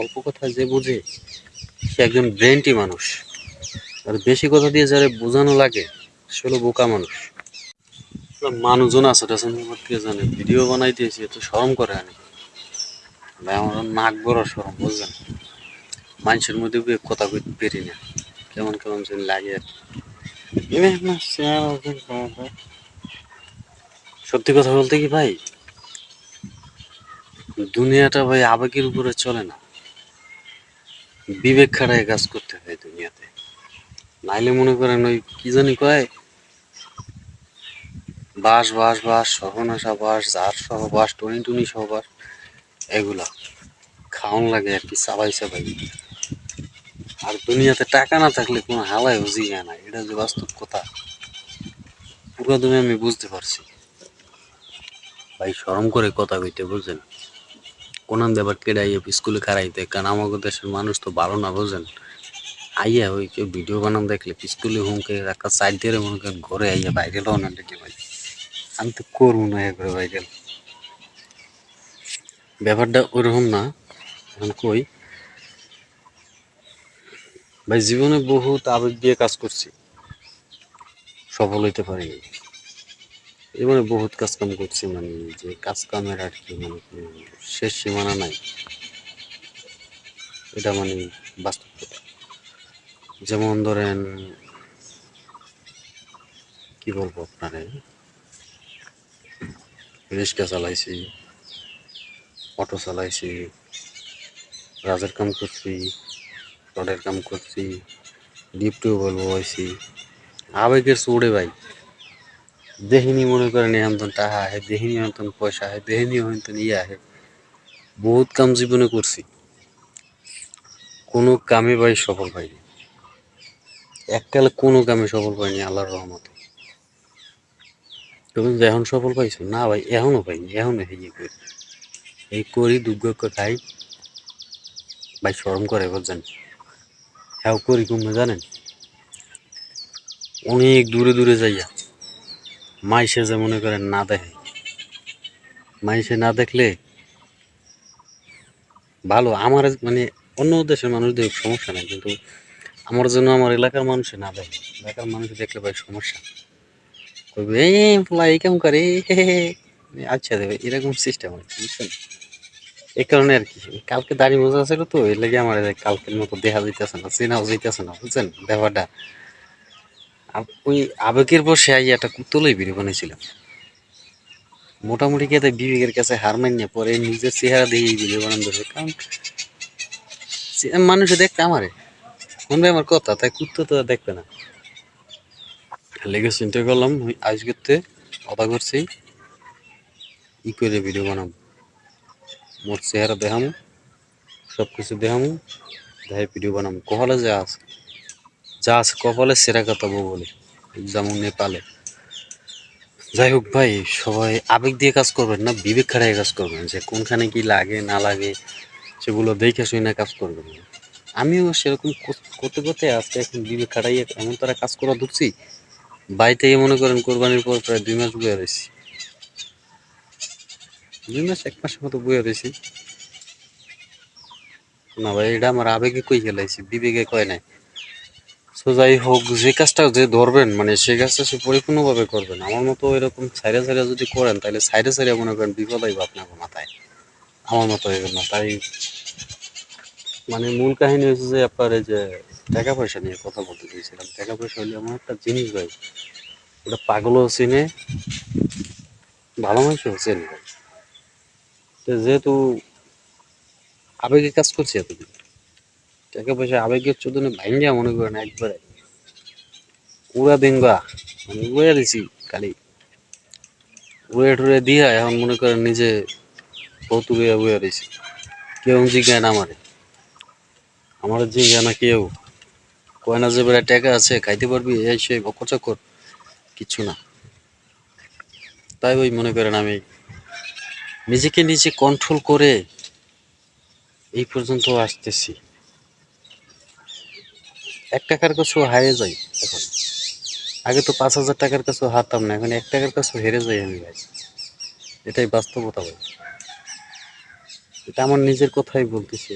অল্প কথা যে বুঝে, সে একজন ব্রেনটি মানুষ। আর বেশি কথা দিয়ে যারা বোঝানো লাগে, সে বোকা মানুষ। মানুষজন আছে কে জানে? ভিডিও বানাই দিয়েছি, এত শরম করে আনি। আমার নাক বড় সরম বুঝলেন? মানুষের মধ্যে কথা কইতে পেরি না। কেমন কেমন যেন লাগে আর। সত্যি কথা বলতে কি ভাই? দুনিয়াটা ভাই আবেগের উপরে চলে না। বিবেক খাড়ায় কাজ করতে হয় দুনিয়াতে। নাইলে মনে করেন ওই কি জানি কয়? বাস বাস বাস সহনাশা বাস জার সহ বাস টনি টুনি সহ বাস এগুলা। খাওয়ান লাগে আর কি, চাবাই চাবাই। আর দুনিয়াতে টাকা না থাকলে কোনো হালাই বুঝি যায় না, এটা যে বাস্তব কথা। পুরো দুনিয়া আমি বুঝতে পারছি। ভাই, শরম করে কথা কইতে বুঝছেন কোনান দেবার কেডে আইয়ে স্কুলে খারাইতে, কারণ আমাদের দেশের মানুষ তো ভালো না, বুঝেন? আইয়া ওই কেউ ভিডিও বানান দেখলে, স্কুলে হুমকে একটা সাইড দিয়ে মনে করেন ঘরে আইয়া বাইরে লও না ডেকে ভাই। আমি তো করব না একবারে ভাইরাল ব্যাপারটা ওরকম না, এখন কই? ভাই, জীবনে বহুত আবেগ দিয়ে কাজ করছি। সফল হইতে পারিনি। জীবনে বহুত কাজ কাম করছি মানে যে কাজ কামের আর কি মানে শেষ সীমানা নাই। এটা মানে বাস্তব কথা যেমন ধরেন, কি বলব আপনারে? রিক্সা চালাইছি, অটো চালাইছি, রাজের কাম করছি, রডের কাম করছি ডিপটিও বলব হয়েছি আবেগের চোড়ে ভাই। দেহিনী মনে করেন এমন টাকা আহে। দেহিনী এমন পয়সা আহে, দেহিনী হইতন ইয়ে আহে। বহুত কাম জীবনে করছি। কোনো কামে ভাই সফল পাইনি এককালে কোনো কামে সফল পাইনি আল্লাহর রহমতে। তুমি এখন সফল পাইছো? না ভাই, এখনও পাইনি, এখনও হেয়ে করি। এই করি দুর্গ খাই। ভাই শরম করে, বুঝছেন? হ্যাঁ করি কমে জানেন? অনেক দূরে দূরে যাইয়া। মাইসে যে মনে করেন না দেখে। মাইসে না দেখলে ভালো। আমার মানে অন্য দেশের মানুষদের সমস্যা নাই, কিন্তু আমার জন্য আমার এলাকার মানুষে না দেখে। এলাকার মানুষ দেখলে ভাই সমস্যা। এই পোলা, এই কাম করে। আচ্ছা দেবে, এরকম সিস্টেম আছে বুঝছেন? এই কারণে আর কি। কালকে দাড়ি বোঝা ছিল তো, এর লাগে আমার কালকের মতো দেখা যাইতেছে না, চেনাও যাইতেছে না, বুঝছেন? ব্যাপারটা ওই আবেগের বসে আই একটা কুতলই ভিডিও বানিয়েছিলাম মোটামুটি কে বিবেকের কাছে হার মানিয়ে পরে নিজের চেহারা দিয়ে এই ভিডিও বানান ধরছে কারণ মানুষে দেখতে আমারে। শুনবে আমার কথা, তাই কুত্তো তো দেখবে না। লেগে চিন্তা করলাম আজকেতে কথা করছি ই করে ভিডিও বানাবো। মোর চেহারা দেখামু সব কিছু দেখামু, দেখাই ভিডিও বানাবো কহলে যা আছে। যা আছে কপালে সেরা কথা বলে যেমন নেপালে। যাই হোক ভাই, সবাই আবেগ দিয়ে কাজ করবেন না, বিবেক খাটায় কাজ করবেন, যে কোনখানে কি লাগে, না লাগে, সেগুলো দেখে শুনে কাজ করবেন। আমিও সেরকম করতে করতে আজকে এখন বিবেক খাটাইয়ে এমন তারা কাজ করা ধরছি বাড়িতে মনে করেন কোরবানির পর প্রায় দুই মাস বয়ে রয়েছি। দুই মাস, এক মাসের মতো বয়ে রয়েছি। না ভাই, এটা আমার আবেগে কই গেলাইছি, বিবেকে কয় নাই। তো যাই হোক, যে কাজটা যে ধরবেন মানে সেই কাজটা সে পরিপূর্ণভাবে করবেন। আমার মতো এরকম সাইডে সাইডে যদি করেন, তাহলে সাইডে সাইডে মনে করেন বিপদ আইব আপনার মাথায়। আমার মতো হয়ে না। তাই মানে মূল কাহিনী হচ্ছে যে আপনার এই যে টাকা পয়সা নিয়ে কথা বলতে চেয়েছিলাম টাকা পয়সা হলে এমন একটা জিনিস ভাই, ওটা পাগলও চিনে, ভালো মানুষও চেনে। ভাই যেহেতু আবেগে কাজ করছি এতদিন। টাকা পয়সা আবেগের চোদনে ভাঙ্গিয়া মনে করেন একবারে। উড়া দিনবা মানে উড়ে দিছি খালি। উড়ে টুড়ে দিয়া এখন মনে করেন নিজে বহুত উড়ে উড়ে দিছি। কেউ জিজ্ঞায় না আমারে। আমার জিজ্ঞায় না কেউ। কয় না যে বেড়া টাকা আছে, খাইতে পারবি? এই সেই বকর চকর। কিচ্ছু না। তাই ওই মনে করেন আমি নিজেকে নিজে কন্ট্রোল করে এই পর্যন্ত আসতেছি। এক টাকার কাছেও হারিয়ে যাই এখন। আগে তো পাঁচ হাজার টাকার কাছেও হারতাম না, এখন এক টাকার কাছেও হেরে যাই আমি ভাই। এটাই বাস্তবতা ভাই। এটা আমার নিজের কথাই বলতেছি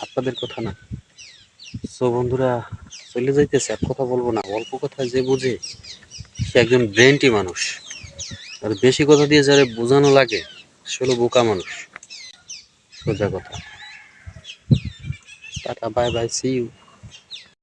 আপনাদের কথা না। সো বন্ধুরা, চলে যাইতেছে, আর কথা বলব না, অল্প কথা যে বুঝে, সে একজন ব্রেনটি মানুষ। আর বেশি কথা দিয়ে যারা বোঝানো লাগে, সে হলো বোকা মানুষ। সোজা কথা। Tata, bye bye see you